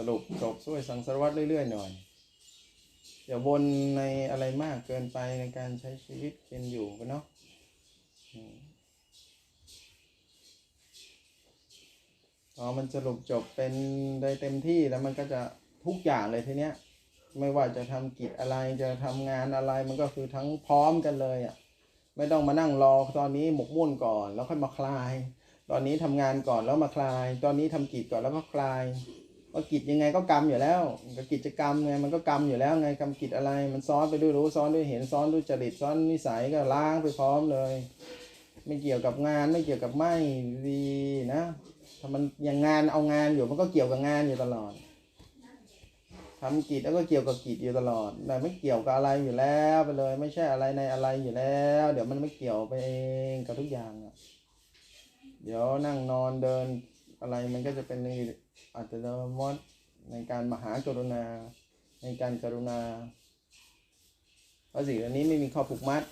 สรุปจบช่วยสังสารวัตรเรื่อยๆหน่อยอย่าวนในอะไรมากเกินไปในการใช้ชีวิตเป็นอยู่กันเนาะอืมพอมันสรุปจบเป็นได้เต็มที่แล้วมันก็จะทุกอย่างเลยทีเนี้ย ไม่ว่าจะทำกิจอะไรจะทำงานอะไรมันก็คือทั้งพร้อมกันเลยอะ ไม่ต้องมานั่งรอตอนนี้หมกมุ่นก่อน แล้วค่อยมาคลาย ตอนนี้ทำงานก่อนแล้วมาคลาย ตอนนี้ทำกิจก่อนแล้วก็คลาย ว่ากิจยังไงก็กรรมอยู่แล้วก็กิจกรรมไงมันก็กรรมอยู่แล้วไงกรรมกิจอะไร มันซ้อนไปด้วยรู้ซ้อนด้วยเห็นซ้อนด้วยจริตซ้อนนิสัยก็ล้างไปพร้อมเลย ไม่เกี่ยวกับงานไม่เกี่ยวกับไม่ดีนะถ้ามันอย่างงานเอางานอยู่มันก็เกี่ยวกับงานอยู่ตลอดทำกิจแล้วก็เกี่ยวกับกิจอยู่ตลอดแต่ไม่เกี่ยวกับอะไรอยู่แล้วไปเลย ไม่ใช่อะไรในอะไรอยู่แล้ว เดี๋ยวมันไม่เกี่ยวไปเองกับทุกอย่างอะเดี๋ยวนั่งนอนเดิน อะไรมันก็จะเป็นในอัตโนมัติในการมหากรุณา ในการกรุณาเพราะสิ่งเหล่านี้ไม่มีข้อผูกมัด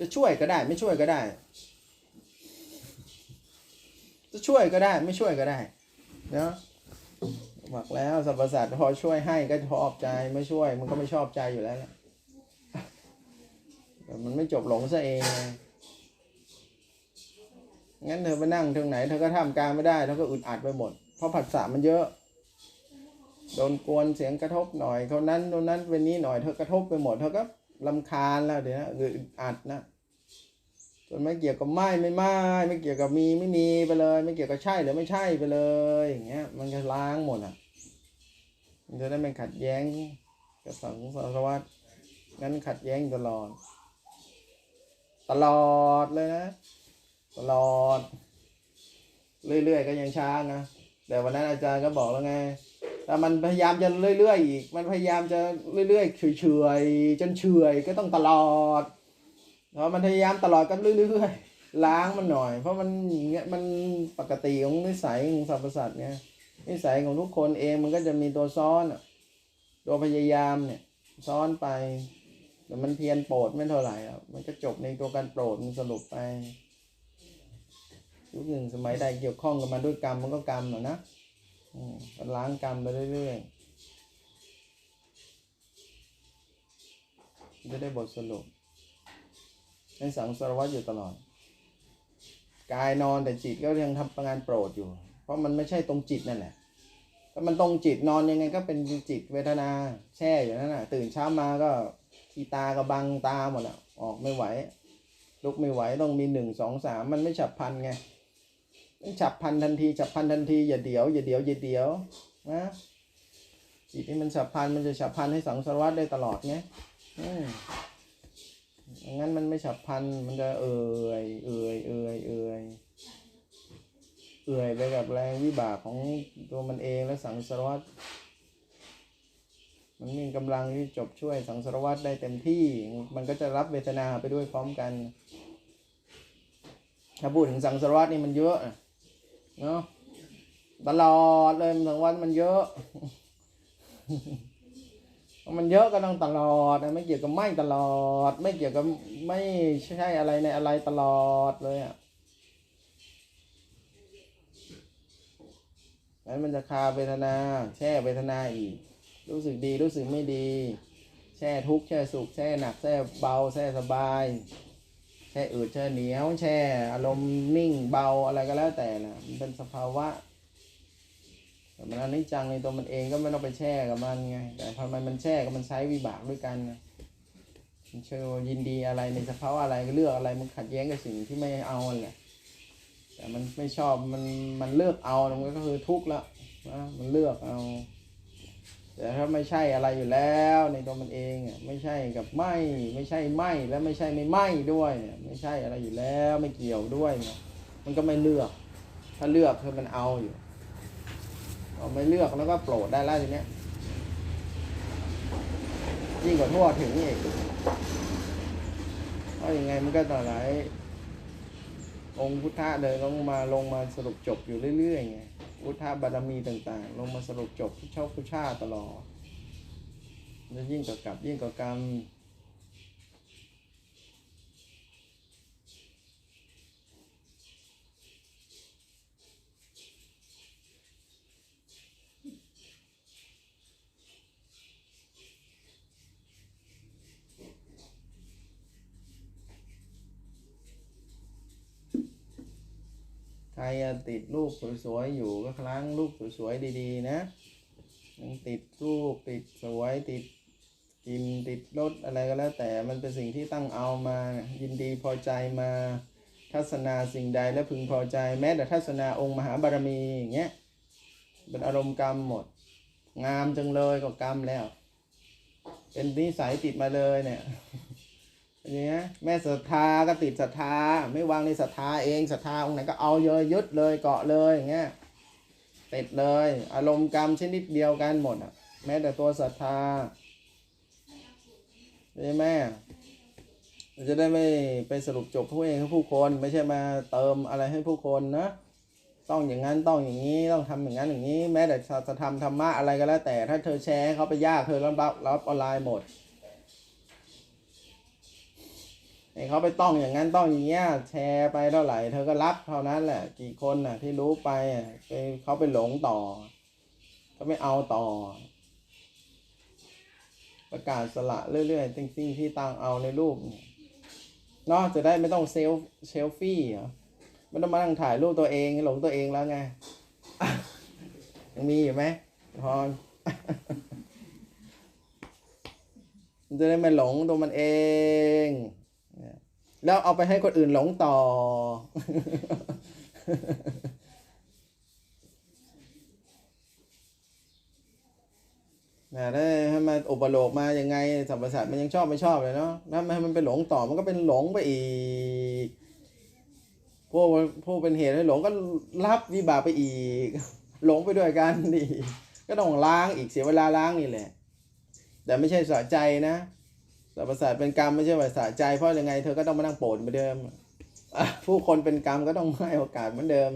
จะช่วยก็ได้ ไม่ช่วยก็ได้ จะช่วยก็ได้ ไม่ช่วยก็ได้เนาะบอกแล้วสรรพสัตว์พอช่วยให้ก็ชอบใจไม่ช่วยมันก็ไม่ชอบใจอยู่แล้วแหละมันไม่จบหลงซะเอง งั้นเธอไปนั่งตรงไหนเธอก็ทำการไม่ได้เธอก็อึดอัดไปหมด เพราะผัสสะมันเยอะ โดนกวนเสียงกระทบหน่อยคนนั้นคนนั้นเป็นนี้หน่อยเธอกระทบไปหมดเธอก็ลำคาญแล้วเดี๋ยวนะอึดอัดนะจนไม่เกี่ยวกับไม่ไม่ไม่ไม่เกี่ยวกับมีไม่มีไปเลย ไม่เกี่ยวกับใช่หรือไม่ใช่ไปเลยอย่างเงี้ย มันจะล้างหมดอะ มันจะได้ไม่ขัดแย้งกับสังสารวัตรงั้นขัดแย้งตลอด ตลอดเลยนะ ตลอด เรื่อยๆก็ยังช้านะ แต่วันนั้นอาจารย์ก็บอกแล้วไงแต่มันพยายามจะเรื่อยๆอีก มันพยายามจะเรื่อยๆเฉยๆจนเฉยก็ต้องตลอดเพราะมันพยายามตลอดก็เรื่อยๆล้างมันหน่อย เพราะมันอย่างเงี้ยมันปกติของนิสัยของสรรพสัตว์เนี่ยนิสัยของทุกคนเองมันก็จะมีตัวซ้อนตัวพยายามเนี่ยซ้อนไปแต่มันเพียรโปรดไม่เท่าไหร่อะมันก็จบในตัวการโปรดมันสรุปไป ยุคหนึ่งสมัยใดเกี่ยวข้องกับมันด้วยกรรมมันก็กรรมหรอนะมก็ล้างกรรมไปเรื่อยๆจะได้บทสรุปในสังสารวัตอยู่ตลอด กายนอนแต่จิตก็ยังทำงานโปรดอยู่ เพราะมันไม่ใช่ตรงจิตนั่นแหละถ้ามันตรงจิตนอนยังไงก็เป็นจิตเวทนาแช่อยู่นั่นน่ะตื่นเช้ามาก็ทีตาก็บังตาหมดอะออกไม่ไหวลุกไม่ไหวต้องมีหนึ่งสองสามมันไม่ฉับพลันไง มันฉับพันทันทีฉับพันทันทีอย่าเดี๋ยวอย่าเดี๋ยวอย่าเดี๋ยวนะจิตที่มันฉับพันมันจะฉับพันให้สังสารวัตรได้ตลอดไงอืมงั้นมันไม่ฉับพันมันจะเอื่อยเอื่อยเอื่อยเอื่อยเอื่อยไปกับแรงวิบากของตัวมันเองและสังสารวัตรมันมีกำลังที่จบช่วยสังสารวัตรได้เต็มที่ มันก็จะรับเวทนาไปด้วยพร้อมกัน ถ้าพูดถึงสังสารวัตรนี่มันเยอะ เนาะตลอดเลยสังสารวัตรมันเยอะ มันเยอะก็ต้องตลอดไม่เกี่ยวกับไม่ตลอด ไม่เกี่ยวกับไม่ใช่อะไรในอะไรตลอดเลยอะนั้นมันจะคาเวทนา แช่เวทนาอีก รู้สึกดีรู้สึกไม่ดี แช่ทุกข์แช่สุข แช่หนัก แช่เบา แช่สบาย ช่อืดแช่เหนียว แช่อารมณ์นิ่งเบาอะไรก็แล้วแต่นะมันเป็นสภาวะแต่มันอนิจจังในตัวมันเองก็ไม่ต้องไปแช่กับมันไง แต่พอมันมันแช่ก็มันใช้วิบากด้วยกันนะมันเชื่อว่ายินดีอะไรในสภาวะอะไรก็เลือกอะไรมันขัดแย้งกับสิ่งที่ไม่เอาแหละแต่มันไม่ชอบมันมันเลือกเอามันก็คือทุกข์ละนะมันเลือกเอา แต่ถ้าไม่ใช่อะไรอยู่แล้วในตัวมันเองอะไม่ใช่กับไม่ไม่ใช่ไม่และไม่ใช่ไม่ไม่ด้วยเนี่ยไม่ใช่อะไรอยู่แล้วไม่เกี่ยวด้วยเนี่ยมันก็ไม่เลือก ถ้าเลือกคือมันเอาอยู่เอาไม่เลือกแล้วก็โปรดได้แล้วทีเนี้ยยิ่งกว่าทั่วถึงอีกเพราะยังไงมันก็ต่อหลายองค์พุทธะเดินลงมาลงมาสรุปจบอยู่เรื่อยๆไง พุทธบารมีต่างๆ ลงมาสรุปจบที่ชอบพุชาตลอดและยิ่งกับกับยิ่งกับกรรม รอะติดรูปสวยๆอยู่ก็ครั้งรูปสวยๆดีๆนะยังติดรูปติดสวยติดกินติดรถอะไรก็แล้ว แต่มันเป็นสิ่งที่ตั้งเอามายินดีพอใจมาทัศนาสิ่งใดและพึงพอใจ แม้แต่ทัศนาองค์มหาบารมีอย่างเงี้ยเป็นอารมณ์กรรมหมด งามจังเลยก็กรรมแล้ว เป็นนิสัยติดมาเลยเนี่ย เงี้ยแม่ศรัทธาก็ติดศรัทธา ไม่วางในศรัทธาเองศรัทธาองค์ไหนก็เอาเยอะยึดเลยเกาะเลยอย่างเงี้ยติดเลย อารมณ์กรรมชนิดเดียวกันหมดอะ แม้แต่ตัวศรัทธาใช่ไหมเราจะได้ไม่ไปสรุปจบผู้เองให้ผู้คนไม่ใช่มาเติมอะไรให้ผู้คนนะต้องอย่างนั้นต้องอย่างนี้ต้องทำอย่างนั้นอย่างนี้ แม้แต่จะทำธรรมะอะไรก็แล้วแต่ถ้าเธอแชร์เขาไปยากเธอรับรับออนไลน์หมด ให้เขาไปต้องอย่างนั้นต้องอย่างเงี้ยแชร์ไปเท่าไหร่เธอก็รับเท่านั้นแหละ กี่คนน่ะ ที่รู้ไปอะไปเขาไปหลงต่อเขาไม่เอาต่อ ประกาศสละเรื่อยๆจริงๆที่ตังเอาในรูปเนาะจะได้ไม่ต้องเซลเชลฟี่ไม่ต้องมานั่งถ่ายรูปตัวเองหลงตัวเองแล้วไงยังมีอยู่ไหมพรมันจะได้ไม่หลงตัวมันเอง แล้วเอาไปให้คนอื่นหลงต่อ นะได้ให้มาอุปโลกมายังไงสัมปสัตมันยังชอบไม่ชอบเลยเนาะถ้าไม่ให้มันไปหลงต่อมันก็เป็นหลงไปอีกผู้ผู้เป็นเหตุให้หลงก็รับวิบากไปอีก หลงไปด้วยกันดิก็ต้องล้างอีกเสียเวลาล้างนี่แหละ แต่ไม่ใช่สะใจนะ สัมปสัตว์เป็นกรรมไม่ใช่ว่าสะใจ เพราะยังไงเธอก็ต้องมานั่งโปรดเหมือนเดิมผู้คนเป็นกรรมก็ต้องให้โอกาสเหมือนเดิม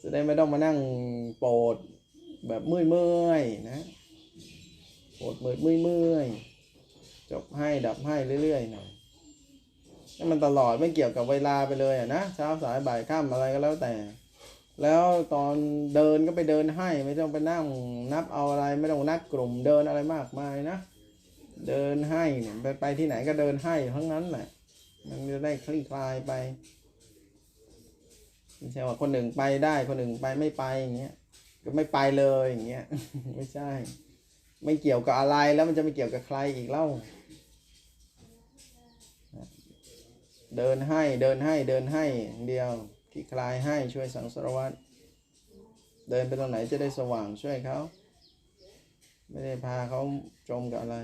จะได้ไม่ต้องมานั่งโปรดแบบเมื่อยๆนะโปรดเมื่อยเมื่อยเมื่อยๆจบให้ดับให้เรื่อยๆหน่อยให้มันตลอดไม่เกี่ยวกับเวลาไปเลยอะนะเช้าสายบ่ายค่ำอะไรก็แล้วแต่ แล้วตอนเดินก็ไปเดินให้ไม่ต้องไปนั่งนับเอาอะไรไม่ต้องนัดกลุ่มเดินอะไรมากมายนะ เดินให้เนี่ยไปไปที่ไหนก็เดินให้ทั้งนั้นแหละมันจะได้คลี่คลายไปไม่ใช่ว่าคนหนึ่งไปได้คนหนึ่งไปไม่ไปอย่างเงี้ยก็ไม่ไปเลยอย่างเงี้ยไม่ใช่ ไม่เกี่ยวกับอะไรแล้วมันจะไม่เกี่ยวกับใครอีกเล่า เดินให้เดินให้เดินให้เดียวคลี่คลายให้ช่วยสังสารวัตรเดินไปตรงไหนจะได้สว่างช่วยเขา ไม่ได้พาเขาจมกับอะไร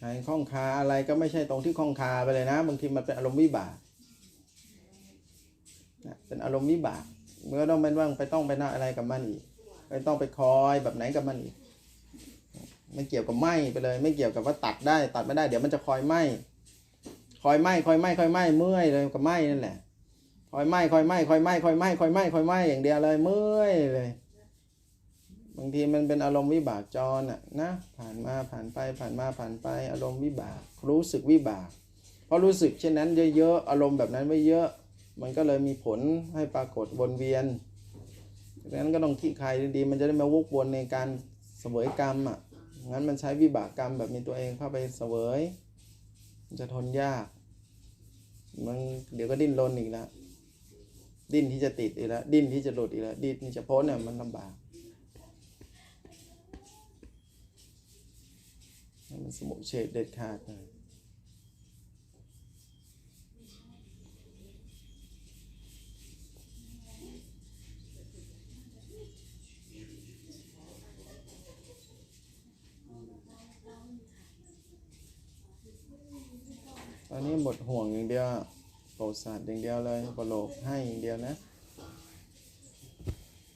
ใครข้องคาอะไรก็ไม่ใช่ตรงที่ข้องคาไปเลยนะ บางทีมันเป็นอารมณ์วิบากนะเป็นอารมณ์วิบากเมื่อต้องเป็นว่างไปต้องไปน่าอะไรกับมันอีกไปต้องไปคอยแบบไหนกับมันอีกไม่เกี่ยวกับไหมไปเลย ไม่เกี่ยวกับว่าตัดได้ ตัดไม่ได้เดี๋ยวมันจะคอยไหมคอยไหมคอยไหมคอยไหมเมื่อยเลยกับไหมนั่นแหละคอยไหมคอยไหมคอยไหมคอยไหมคอยไหมคอยไหมอย่างเดียวเลยเมื่อยเลยางทีมันเป็นอารมณ์วิบากจรอะนะผ่านมาผ่านไปผ่านมาผ่านไปอารมณ์วิบาก รู้สึกวิบากเพราะรู้สึกเช่นนั้นเยอะๆอารมณ์แบบนั้นไม่เยอะ มันก็เลยมีผลให้ปรากฏวนเวียนดังนั้นก็ต้องขี้ใครดีๆมันจะได้มาวกวนในการเสวยกรรมอะงั้นมันใช้วิบากกรรมแบบมีตัวเองเข้าไปเสวยจะทนยากมันเดี๋ยวก็ดิ้นรนอีกแล้วดิ้นที่จะติดอีกแล้วดิ้นที่จะหลุดอีกแล้วดิ้นที่จะพ้นเนี่ยมันลำบาก สมุเฉดเด็ดขาดนะตอนนี้หมดห่วงอย่างเดียวโปรสัตว์อย่างเดียวเลยปรโลกให้อย่างเดียวนะ